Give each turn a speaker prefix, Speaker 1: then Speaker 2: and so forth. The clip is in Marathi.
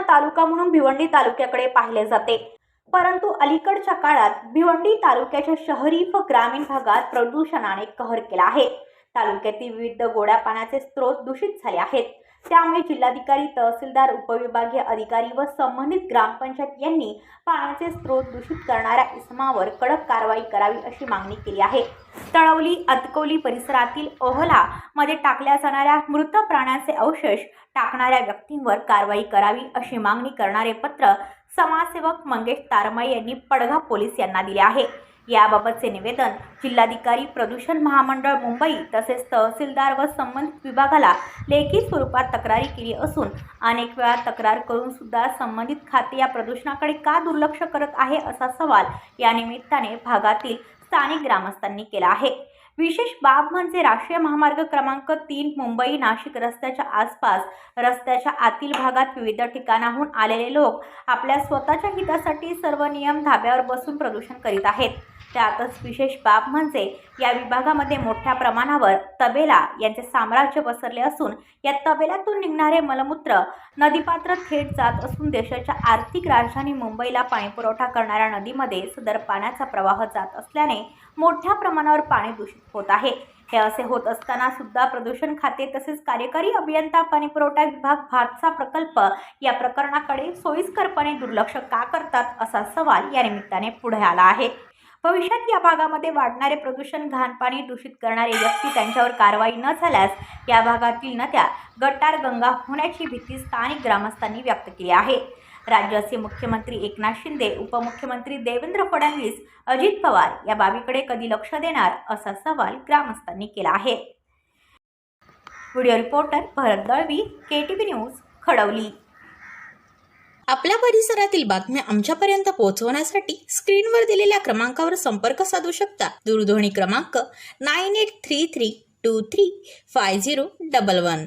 Speaker 1: तालुका म्हणून भिवंडी तालुक्याकडे पाहिले जाते. परंतु अलीकडच्या काळात भिवंडी तालुक्याच्या शहरी व ग्रामीण भागात प्रदूषणाने कहर केला आहे. तालुक्यातील विविध गोड्या पाण्याचे स्रोत दूषित झाले आहेत. त्यामुळे जिल्हाधिकारी तहसीलदार उपविभागीय अधिकारी व संबंधित ग्रामपंचायत यांनी पाण्याचे स्रोत दूषित करणाऱ्या इसमावर कडक कारवाई करावी अशी मागणी केली आहे. तळवली अतकवली परिसरातील ओहला मध्ये टाकल्या जाणाऱ्या मृत प्राण्यांचे अवशेष टाकणाऱ्या व्यक्तींवर कारवाई करावी अशी मागणी करणारे पत्र समाजसेवक मंगेश तारमळे यांनी पडघा पोलीस यांना दिले आहे. याबाबतचे निवेदन जिल्हाधिकारी प्रदूषण महामंडळ मुंबई तसेच तहसीलदार व संबंधित विभागाला लेखी स्वरूपात तक्रारी केली असून अनेक वेळा तक्रार करून सुद्धा संबंधित खाते या प्रदूषणाकडे का दुर्लक्ष करत आहे असा सवाल या निमित्ताने भागातील स्थानिक ग्रामस्थांनी केला आहे. विशेष बाब म्हणजे राष्ट्रीय महामार्ग क्रमांक तीन मुंबई नाशिक रस्त्याच्या आसपास रस्त्याच्या आतील भागात विविध ठिकाणाहून आलेले लोक आपल्या स्वतःच्या हितासाठी सर्व नियम धाब्यावर बसून प्रदूषण करीत आहेत. त्यातच विशेष बाब म्हणजे या विभागामध्ये मोठ्या प्रमाणावर तबेला यांचे साम्राज्य पसरले असून या तबेल्यातून निघणारे मलमूत्र नदीपात्र थेट जात असून देशाच्या आर्थिक राजधानी मुंबईला पाणीपुरवठा करणाऱ्या नदीमध्ये सदर पाण्याचा प्रवाह जात असल्याने मोठ्या प्रमाणावर पाणी दूषित होत आहे. हे असे होत असताना सुद्धा प्रदूषण खाते तसेच कार्यकारी अभियंता पाणीपुरवठा विभाग भातचा प्रकल्प या प्रकरणाकडे सोयीस्करपणे दुर्लक्ष का करतात असा सवाल या निमित्ताने पुढे आला आहे. भविष्यात या भागामध्ये वाढणारे प्रदूषण घाण पाणी दूषित करणारे व्यक्ती त्यांच्यावर कारवाई न झाल्यास या भागातील नद्या गटार गंगा होण्याची भीती स्थानिक ग्रामस्थांनी व्यक्त केली आहे. राज्याचे मुख्यमंत्री एकनाथ शिंदे उपमुख्यमंत्री देवेंद्र फडणवीस अजित पवार या बाबीकडे कधी लक्ष देणार असा सवाल ग्रामस्थांनी केला आहे. Video reporter Bharat Dalvi K T news Khadavli
Speaker 2: आपल्या परिसरातील बातम्या आमच्यापर्यंत पोहोचवण्यासाठी स्क्रीनवर दिलेल्या क्रमांकावर संपर्क साधू शकता. दूरध्वनी क्रमांक nine eight three three two three five zero double one.